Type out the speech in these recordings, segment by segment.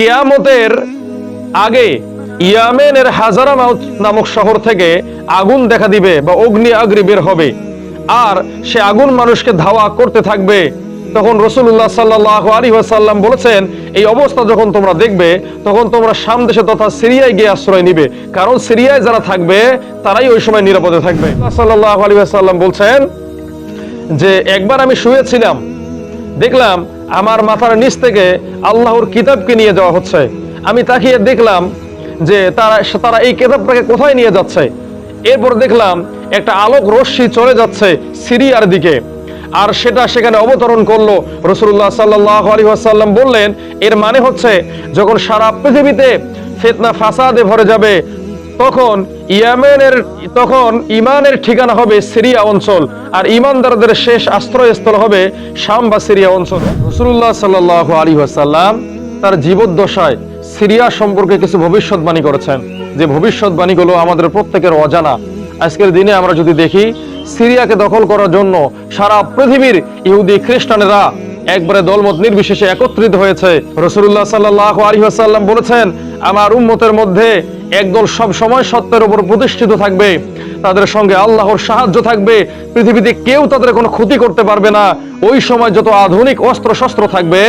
কেয়ামতের আগে ইয়ামেনের হাজারা মাউত নামক শহর থেকে আগুন দেখা দিবে বা অগ্নি আগ্রি বের হবে। আর সে আগুন মানুষকে ধাওয়া করতে থাকবে। তখন রসুল্লাহ সাল্লাহ আলী ওয়াসাল্লাম বলেছেন, এই অবস্থা যখন তোমরা দেখবে, তখন তোমরা সামদেশে তথা সিরিয়ায় গিয়ে আশ্রয় নিবে। কারণ সিরিয়ায় যারা থাকবে, তারাই ওই সময় নিরাপদে থাকবে। সাল্লাহ আলী ওয়াসাল্লাম বলছেন যে, একবার আমি শুয়েছিলাম দেখলাম আমার মাথার নিচ থেকে আল্লাহর কিতাবকে নিয়ে যাওয়া হচ্ছে। আমি তাকিয়ে দেখলাম যে তারা তারা এই কিতাবটাকে কোথায় নিয়ে যাচ্ছে। এরপর দেখলাম একটা আলোক রশ্মি চলে যাচ্ছে সিরিয়ার দিকে। আর সেটা সেখানে অবতরণ করল রসুল্লাহ সাল্লাহ আলী বললেন, এর মানে হচ্ছে যখন সারা পৃথিবীতে ফেতনা, ফাসাদে ভরে যাবে তখন ইয়ামেনের, তখন ইমানের ঠিকানা হবে সিরিয়া অঞ্চল, আর ইমানদারদের শেষ আশ্রয়স্থল হবে শাম বা সিরিয়া অঞ্চল। রসুল্লাহ সাল্লাহ আলী আসাল্লাম তার জীবদ্দশায় সিরিয়া সম্পর্কে কিছু ভবিষ্যৎবাণী করেছেন। যে ভবিষ্যৎবাণীগুলো আমাদের প্রত্যেকের অজানা। আজকের দিনে আমরা যদি দেখি, সিরিয়াকে দখল করার জন্য সারা পৃথিবীর ইহুদি খ্রিস্টানেরা একবারে দলমত নির্বিশেষে একত্রিত হয়েছে। রসুল্লাহ সাল্লাহ আলহিহাসাল্লাম বলেছেন, আমার উম্মতের মধ্যে একদল সব সময় সত্যের উপর প্রতিষ্ঠিত থাকবে। তাদের সঙ্গে আল্লাহর সাহায্য থাকবে। পৃথিবীতে কেউ তাদের কোনো ক্ষতি করতে পারবে না। ওই সময় যত আধুনিক অস্ত্র শস্ত্র থাকবে,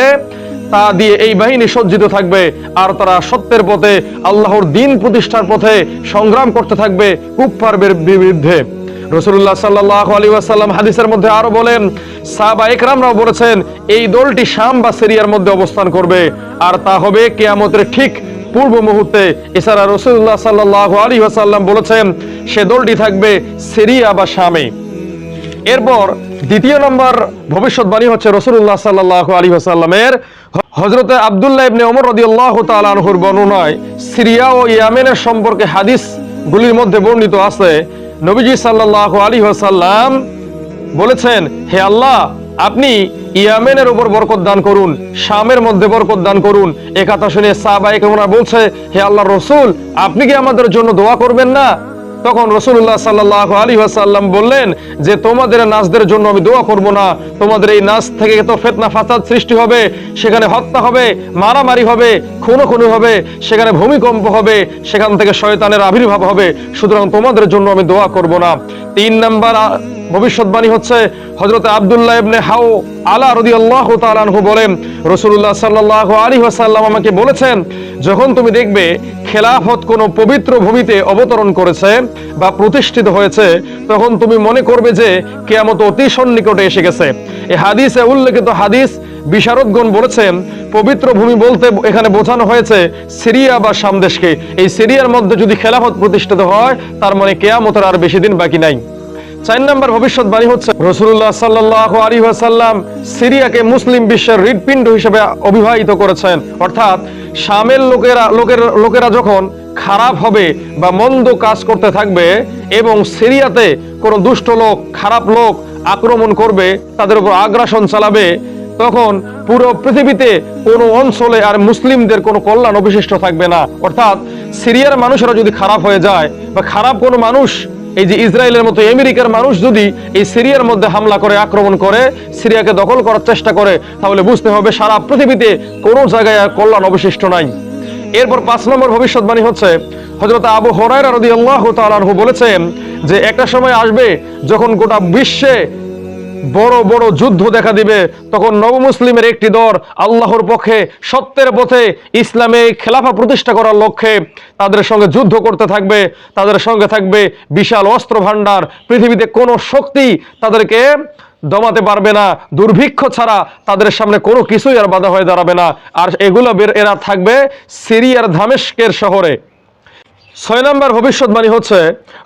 তা দিয়ে এই বাহিনী সজ্জিত থাকবে। আর তারা সত্যের পথে, আল্লাহর দিন প্রতিষ্ঠার পথে সংগ্রাম করতে থাকবে কুফফারদের বিরুদ্ধে। রসুল্লাহ সাল্লাহ আলী ওয়াসাল্লাম হাদিসের মধ্যে আরও বলেন সাবা একরামরাও বলেছেন, এই দলটি শাম বা সিরিয়ার মধ্যে অবস্থান করবে। আর তা হবে কেয়ামতের ঠিক পূর্ব মুহূর্তে এছাড়া রসুল্লাহ সাল্লাহ আলী ওয়াসাল্লাম বলেছেন, সে দলটি থাকবে সিরিয়া বা শামে। এরপর দ্বিতীয় নম্বর ভবিষ্যৎবাণী হচ্ছে রসুল্লাহ সাল্লাহ আলী আসাল্লামের হজরতে আবদুল্লাহ ইবনে ওমর রদিয়াল্লাহ তালানহুর বর্ণনায় সিরিয়া ও ইয়ামেনের সম্পর্কে হাদিস গুলির মধ্যে বর্ণিত আছে। নবীজি সাল্লাহ আলী আসাল্লাম বলেছেন, হে আল্লাহ আপনি ইয়ামেনের উপর বরকত দান করুন, শামের মধ্যে বরকত দান করুন। এ কথা শুনে সাহবাই কেমন বলছে, হে আল্লাহ রসুল, আপনি কি আমাদের জন্য দোয়া করবেন না? তখন রসুল্লাহ সাল্লাহ আলী আসাল্লাম বললেন যে, তোমাদের নাচদের জন্য আমি দোয়া করব না। তোমাদের এই নাচ থেকে তো ফেতনা, ফাসাদ সৃষ্টি হবে, সেখানে হত্যা হবে, মারামারি হবে, খুনো খুনি হবে, সেখানে ভূমিকম্প হবে, সেখান থেকে শয়তানের আবির্ভাব হবে। সুতরাং তোমাদের জন্য আমি দোয়া করব না। তিন নাম্বার ভবিষ্যৎবাণী হচ্ছে হজরত আবদুল্লাহ ইবনে হাও আলা রদি আল্লাহ তালানহু বলেন রসুল্লাহ সাল্লাহ আলী ওয়াসাল্লাম আমাকে বলেছেন, যখন তুমি দেখবে খেলাফত কোনো পবিত্র ভূমিতে অবতরণ করেছে বা প্রতিষ্ঠিত হয়েছে, তখন তুমি মনে করবে যে কেয়ামত অতি সন্নিকটে এসে গেছে। এই হাদিসে উল্লেখিত হাদিস বিশারদগণ বলেছেন, পবিত্র ভূমি বলতে এখানে বোঝানো হয়েছে সিরিয়া বা সামদেশকে এই সিরিয়ার মধ্যে যদি খেলাফত প্রতিষ্ঠিত হয়, তার মানে কেয়ামতের আর বেশি দিন বাকি নাই। চার নম্বর ভবিষ্যৎবাণী হচ্ছে রসুল্লাহ সাল্লাহ আলী সাল্লাম সিরিয়াকে মুসলিম বিশ্বের হৃদপিণ্ড হিসেবে অভিবাহিত করেছেন। অর্থাৎ, শামের লোকেরা লোকের লোকেরা যখন খারাপ হবে বা মন্দ কাজ করতে থাকবে এবং সিরিয়াতে কোনো দুষ্ট লোক, খারাপ লোক আক্রমণ করবে, তাদের উপর আগ্রাসন চালাবে তখন পুরো পৃথিবীতে কোনো অঞ্চলে আর মুসলিমদের কোনো কল্যাণ অবশিষ্ট থাকবে না। অর্থাৎ সিরিয়ার মানুষেরা যদি খারাপ হয়ে যায় বা খারাপ কোনো মানুষ, এই যে ইসরায়েলের মতো আমেরিকার মানুষ যদি এই সিরিয়ার মধ্যে হামলা করে, আক্রমণ করে, সিরিয়াকে দখল করার চেষ্টা করে, তাহলে বুঝতে হবে সারা পৃথিবীতে কোনো জায়গায় আর কল্যাণ অবশিষ্ট নাই। এরপর পাঁচ নম্বর ভবিষ্যৎবাণী হচ্ছে হজরত আবু হরাইরা রদি আল্লাহ বলেছেন যে একটা সময় আসবে যখন গোটা বিশ্বে বড় বড় যুদ্ধ দেখা দিবে। তখন নবমুসলিমের একটি দল আল্লাহর পক্ষে সত্যের পথে ইসলামে খেলাফা প্রতিষ্ঠা করার লক্ষ্যে তাদের সঙ্গে যুদ্ধ করতে থাকবে। তাদের সঙ্গে থাকবে বিশাল অস্ত্র ভাণ্ডার পৃথিবীতে কোনো শক্তি তাদেরকে দমাতে পারবে না। দুর্ভিক্ষ ছাড়া তাদের সামনে কোনো কিছুই আর বাধা হয়ে দাঁড়াবে না। আর এগুলো এরা থাকবে সিরিয়ার ধামেস্কের শহরে। ছয় নম্বর ভবিষ্যৎবাণী হচ্ছে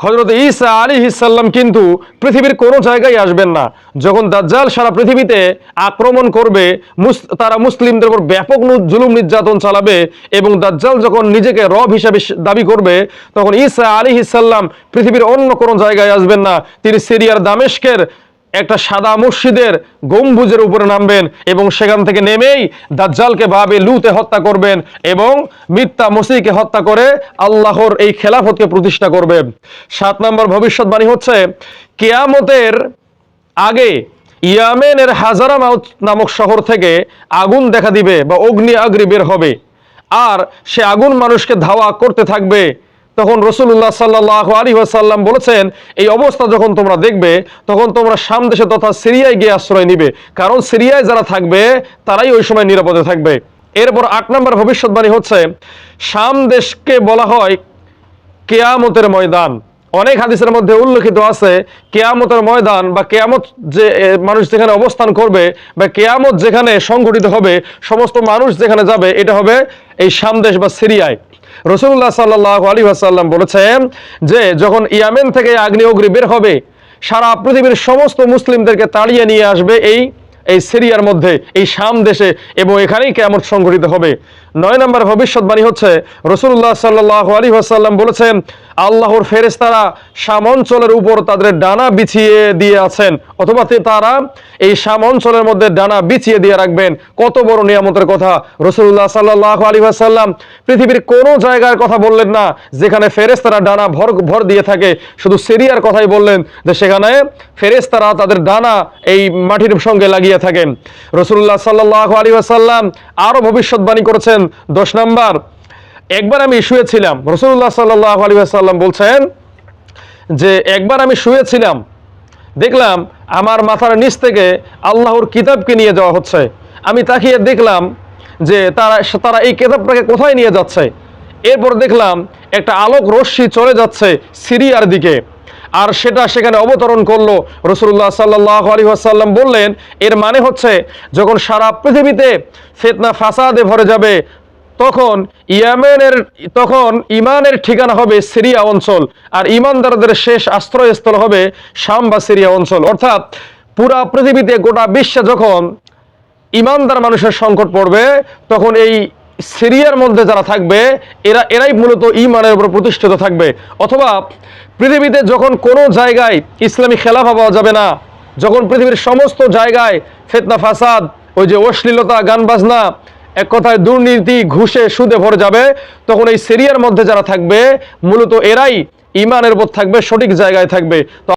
হজরত ঈসা আলী ইসাল্লাম কিন্তু পৃথিবীর কোনো জায়গায় আসবেন না। যখন দাজ্জাল সারা পৃথিবীতে আক্রমণ করবে তারা মুসলিমদের উপর ব্যাপক জুলুম নির্যাতন চালাবে এবং দাজ্জাল যখন নিজেকে রব হিসাবে দাবি করবে, তখন ঈসা আলী ইসাল্লাম পৃথিবীর অন্য কোনো জায়গায় আসবেন না। তিনি সিরিয়ার দামেস্কের একটা সাদা মসজিদের গম্বুজের উপরে নামবেন এবং সেখান থেকে নেমেই দাজ্জালকে ভাবে লুতে হত্যা করবেন এবং মিথ্যা মসিকে হত্যা করে আল্লাহর এই খেলাফতকে প্রতিষ্ঠা করবেন। সাত নম্বর ভবিষ্যৎবাণী হচ্ছে, কেয়ামতের আগে ইয়ামেনের হাজারা মাউত নামক শহর থেকে আগুন দেখা দিবে বা অগ্নি আগ্রি বের হবে। আর সে আগুন মানুষকে ধাওয়া করতে থাকবে। তখন রসুল্লাহ সাল্লাহ আলী ওয়াসাল্লাম বলেছেন, এই অবস্থা যখন তোমরা দেখবে, তখন তোমরা শাম দেশে তথা সিরিয়ায় গিয়ে আশ্রয় নিবে। কারণ সিরিয়ায় যারা থাকবে, তারাই ওই সময় নিরাপদে থাকবে। এরপর আট নম্বর ভবিষ্যৎবাণী হচ্ছে, শাম দেশকে বলা হয় কেয়ামতের ময়দান। অনেক হাদিসের মধ্যে উল্লেখিত আছে, কেয়ামতের ময়দান বা কেয়ামত যে মানুষ যেখানে অবস্থান করবে বা কেয়ামত যেখানে সংঘটিত হবে, সমস্ত মানুষ যেখানে যাবে, এটা হবে এই সামদেশ বা সিরিয়ায়। রসুল্লাহ সাল্লাহ আলী আসাল্লাম বলেছেন যে, যখন ইয়ামেন থেকে আগ্নেয়গ্রী বের হবে, সারা পৃথিবীর সমস্ত মুসলিমদেরকে তাড়িয়ে নিয়ে আসবে এই এই সিরিয়ার মধ্যে, এই শাম দেশে, এবং এখানেই কেমন সংঘটিত হবে। নয় নম্বর ভবিষ্যৎবাণী হচ্ছে রসুল্লাহ সাল্লাহ আলী আসাল্লাম বলেছেন, আল্লাহর ফেরেস্তারা শাম অঞ্চলের উপর তাদের ডানা বিছিয়ে দিয়ে আছেন, অথবা তারা এই শাম অঞ্চলের মধ্যে ডানা বিছিয়ে দিয়ে রাখবেন। কত বড় নিয়ামতের কথা রসুল্লাহ সাল্লাহ আলী আসাল্লাম পৃথিবীর কোনো জায়গার কথা বললেন না, যেখানে ফেরেস্তারা ডানা ভর ভর দিয়ে থাকে, শুধু সিরিয়ার কথাই বললেন, যে সেখানে ফেরেস্তারা তাদের ডানা এই মাটির সঙ্গে লাগিয়ে থাকেন। রসুল্লাহ সাল্লাহ আলী আসাল্লাম আরও ভবিষ্যৎবাণী করেছেন দশ নাম্বার। একবার আমি শুয়েছিলাম রসুল্লাহ সাল্লাহ আলী আসাল্লাম বলছেন যে, একবার আমি শুয়েছিলাম, দেখলাম আমার মাথার নিচ থেকে আল্লাহর কিতাবকে নিয়ে যাওয়া হচ্ছে। আমি তাকিয়ে দেখলাম যে তারা তারা এই কিতাবটাকে কোথায় নিয়ে যাচ্ছে। এরপর দেখলাম একটা আলোক রশ্মি চলে যাচ্ছে সিরিয়ার দিকে। আর সেটা সেখানে অবতরণ করল। রসুল্লাহ সাল্লাহ আলী আসাল্লাম বললেন, এর মানে হচ্ছে, যখন সারা পৃথিবীতে ফেতনা, ফাসাদে ভরে যাবে, তখন ইয়ামেনের, তখন ইমানের ঠিকানা হবে সিরিয়া অঞ্চল, আর ইমানদারদের শেষ আশ্রয়স্থল হবে শাম বা সিরিয়া অঞ্চল। অর্থাৎ পুরা পৃথিবীতে গোটা বিশ্বে যখন ইমানদার মানুষের সংকট পড়বে, তখন এই সিরিয়ার মধ্যে যারা থাকবে, এরা, এরাই মূলত ইমানের উপর প্রতিষ্ঠিত থাকবে। অথবা পৃথিবীতে যখন কোনো জায়গায় ইসলামী খেলাফা পাওয়া যাবে না, যখন পৃথিবীর সমস্ত জায়গায় ফেতনা, ফাসাদ, ওই যে অশ্লীলতা গান বাজনা এক কথায় দুর্নীতি, ঘুষে, সুদে ভরে যাবে, তখন এই সিরিয়ার মধ্যে যারা থাকবে, মূলত এরাই ইমানের উপর থাকবে, সঠিক জায়গায় থাকবে। তো